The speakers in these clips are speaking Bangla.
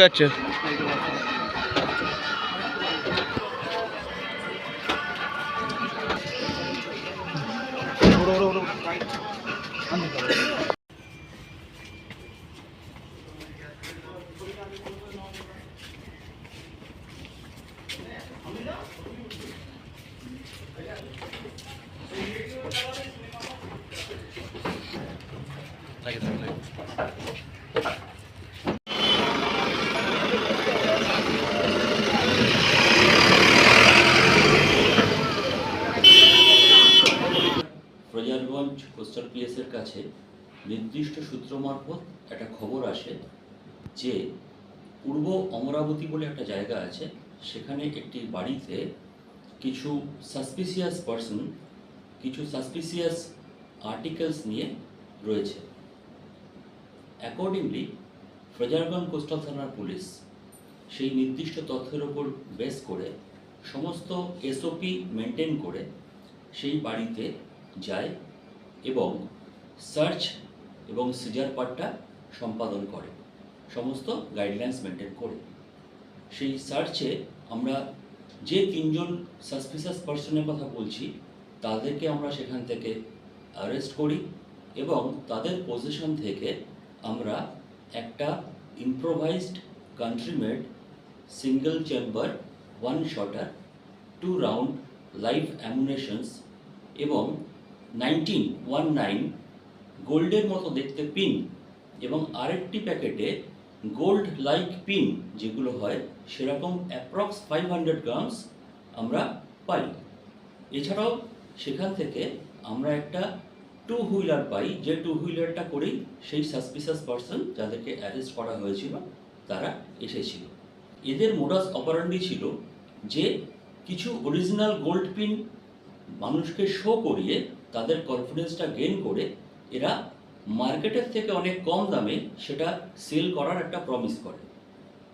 আছে প্রজারগঞ্জ কোস্টাল পিএসের কাছে নির্দিষ্ট সূত্র মারফত একটা খবর আসে যে পূর্ব অমরাবতী বলে একটা জায়গা আছে, সেখানে একটি বাড়িতে কিছু সাসপিসিয়াস পার্সন কিছু সাসপিসিয়াস আর্টিকেলস নিয়ে রয়েছে। অ্যাকর্ডিংলি ফ্রেজারগঞ্জ কোস্টাল থানার পুলিশ সেই নির্দিষ্ট তথ্যের ওপর বেস করে সমস্ত এসওপি মেনটেন করে সেই বাড়িতে যায় এবং সার্চ এবং সিজার পার্টটা সম্পাদন করে। সমস্ত গাইডলাইন্স মেনটেন করে। সেই সার্চে আমরা যে তিনজন সাসপিসাস পার্সনের কথা বলছি, তাদেরকে আমরা সেখান থেকে অ্যারেস্ট করি এবং তাদের পজিশন থেকে আমরা একটা improvised country made single chamber one shotter two round live ammunitions এবং নাইনটিন ওয়ান নাইন গোল্ডের মতো দেখতে পিন এবং আরেকটি প্যাকেটে গোল্ড লাইক পিন যেগুলো হয়, সেরকম অ্যাপ্রক্স ফাইভ হান্ড্রেড গ্রামস আমরা পাই। এছাড়াও সেখান থেকে আমরা একটা টু হুইলার পাই, যে টু হুইলারটা করেই সেই সাসপিসাস পার্সন যাদেরকে অ্যারেস্ট করা হয়েছিল, তারা এসেছিল। এদের মোডাস অপারেন্ডি ছিল যে কিছু অরিজিনাল গোল্ড পিন মানুষকে শো করিয়ে তাদের কনফিডেন্সটা গেন করে এরা মার্কেটের থেকে অনেক কম দামে সেটা সেল করার একটা প্রমিস করে।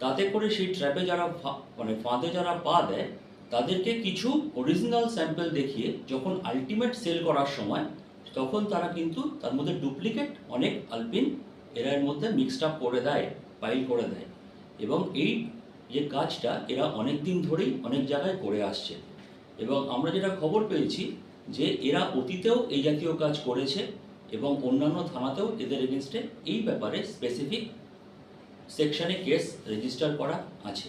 তাতে করে সেই ট্র্যাপে যারা মানে ফাঁদে যারা পা দেয়, তাদেরকে কিছু অরিজিনাল স্যাম্পল দেখিয়ে যখন আলটিমেট সেল করার সময়, তখন তারা কিন্তু তার মধ্যে ডুপ্লিকেট অনেক আলপিন এরা এর মধ্যে মিক্সড আপ করে দেয় পাইল করে দেয়। এবং এই যে কাজটা এরা অনেক দিন ধরেই অনেক জায়গায় করে আসছে। এবং আমরা যেটা খবর পেয়েছি যে এরা অতীতেও এই জাতীয় কাজ করেছে এবং অন্যান্য থানাতেও এদের এগেনস্টে এই ব্যাপারে স্পেসিফিক সেকশনে কেস রেজিস্টার করা আছে।